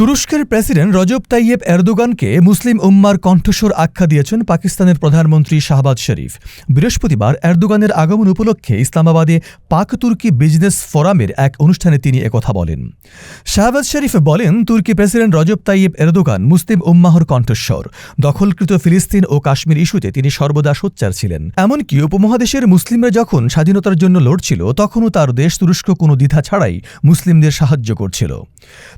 তুরস্কের president Recep Tayyip এরদোগানকে মুসলিম উম্মার কণ্ঠস্বর আখ্যা দিয়েছেন পাকিস্তানের প্রধানমন্ত্রী শাহবাজ শরীফ। বৃহস্পতিবার এরদোগানের আগমন উপলক্ষে ইসলামাবাদে পাক তুর্কি বিজনেস ফোরামের এক অনুষ্ঠানে তিনি একথা বলেন। শাহবাজ শরীফ বলেন, তুর্কি প্রেসিডেন্ট রজব তাইয়েব এরদোগান মুসলিম উম্মাহর কণ্ঠস্বর। দখলকৃত ফিলিস্তিন ও কাশ্মীর ইস্যুতে তিনি সর্বদা সোচ্চার ছিলেন। এমনকি উপমহাদেশের মুসলিমরা যখন স্বাধীনতার জন্য লড়ছিল, তখনও তার দেশ তুরস্ক কোনো দ্বিধা ছাড়াই মুসলিমদের সাহায্য করছিল।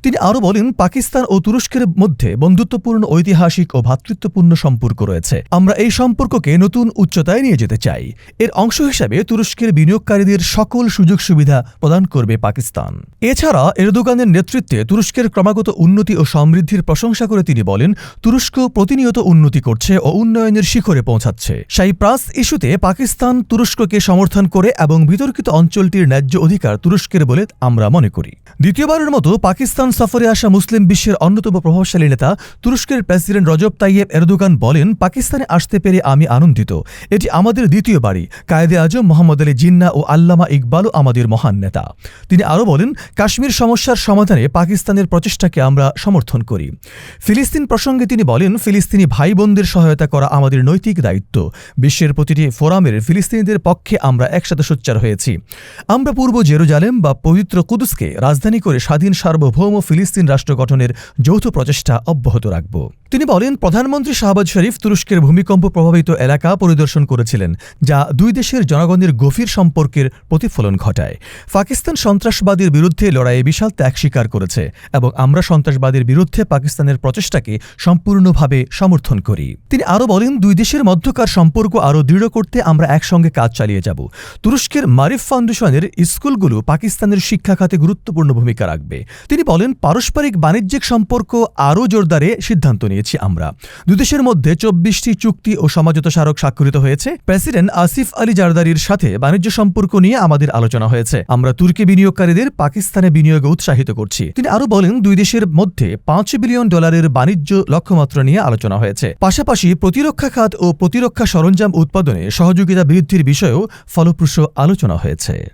তিনি আরও বলেন পাকিস্তান ও তুরস্কের মধ্যে বন্ধুত্বপূর্ণ ঐতিহাসিক ও ভ্রাতৃত্বপূর্ণ সম্পর্ক রয়েছে। আমরা এই সম্পর্ককে নতুন উচ্চতায় নিয়ে যেতে চাই। এর অংশ হিসাবে তুরস্কের বিনিয়োগকারীদের সকল সুযোগ সুবিধা প্রদান করবে পাকিস্তান। এছাড়া এরদোগানের নেতৃত্বে তুরস্কের ক্রমাগত উন্নতি ও সমৃদ্ধির প্রশংসা করে তিনি বলেন, তুরস্ক প্রতিনিয়ত উন্নতি করছে ও উন্নয়নের শিখরে পৌঁছাচ্ছে। সাইপ্রাস ইস্যুতে পাকিস্তান তুরস্ককে সমর্থন করে এবং বিতর্কিত অঞ্চলটির ন্যায্য অধিকার তুরস্কের বলে আমরা মনে করি। দ্বিতীয়বারের মতো পাকিস্তান সফরে আসা মুসলিম বিশ্বের অন্যতম প্রভাবশালী নেতা তুরস্কের প্রেসিডেন্ট রজব তাইয়েব এরদোগান বলেন, পাকিস্তানে আসতে পেরে আমি আনন্দিত। এটি আমাদের দ্বিতীয় বাড়ি। কায়েদে আজম, মোহাম্মদ আলী জিন্না ও আল্লামা ইকবালও আমাদের মহান নেতা। তিনি আরও বলেন, কাশ্মীর সমস্যার সমাধানে পাকিস্তানের প্রচেষ্টাকে আমরা সমর্থন করি। ফিলিস্তিন প্রসঙ্গে তিনি বলেন, ফিলিস্তিনি ভাই বোনদের সহায়তা করা আমাদের নৈতিক দায়িত্ব। বিশ্বের প্রতিটি ফোরামের ফিলিস্তিনিদের পক্ষে আমরা একসাথে সোচ্চার হয়েছি। আমরা পূর্ব জেরুজালেম বা পবিত্র কুদুসকে রাজধানী করে স্বাধীন সার্বভৌম ফিলিস্তিন রাষ্ট্র গঠনের যৌথ প্রচেষ্টা অব্যাহত রাখব। তিনি বলেন, প্রধানমন্ত্রী শাহবাজ শরীফ তুরস্কের ভূমিকম্প প্রভাবিত এলাকা পরিদর্শন করেছিলেন, যা দুই দেশের জনগণের গভীর সম্পর্কের প্রতিফলন ঘটায়। পাকিস্তান সন্ত্রাসবাদের বিরুদ্ধে লড়াইয়ে বিশাল ত্যাগ স্বীকার করেছে এবং আমরা সন্ত্রাসবাদের বিরুদ্ধে পাকিস্তানের প্রচেষ্টাকে সম্পূর্ণভাবে সমর্থন করি। তিনি আরও বলেন, দুই দেশের মধ্যকার সম্পর্ক আরও দৃঢ় করতে আমরা একসঙ্গে কাজ চালিয়ে যাব। তুরস্কের মারিফ ফাউন্ডেশনের স্কুলগুলো পাকিস্তানের শিক্ষা খাতে গুরুত্বপূর্ণ ভূমিকা রাখবে। তিনি বলেন, পারস্পরিক বাণিজ্যিক সম্পর্ক আরও জোরদারে সিদ্ধান্ত নিয়েছি আমরা। দুদেশের মধ্যে চব্বিশটি চুক্তি ও সমঝোতা স্মারক স্বাক্ষরিত হয়েছে। প্রেসিডেন্ট আসিফ আলী জারদারির সাথে বাণিজ্য সম্পর্ক নিয়ে আমাদের আলোচনা হয়েছে। আমরা তুর্কি বিনিয়োগকারীদের পাকিস্তানে বিনিয়োগে উৎসাহিত করছি। তিনি আরও বলেন, দুই দেশের মধ্যে পাঁচ বিলিয়ন ডলারের বাণিজ্য লক্ষ্যমাত্রা নিয়ে আলোচনা হয়েছে। পাশাপাশি প্রতিরক্ষা খাত ও প্রতিরক্ষা সরঞ্জাম উৎপাদনে সহযোগিতা বৃদ্ধির বিষয়েও ফলপ্রসূ আলোচনা হয়েছে।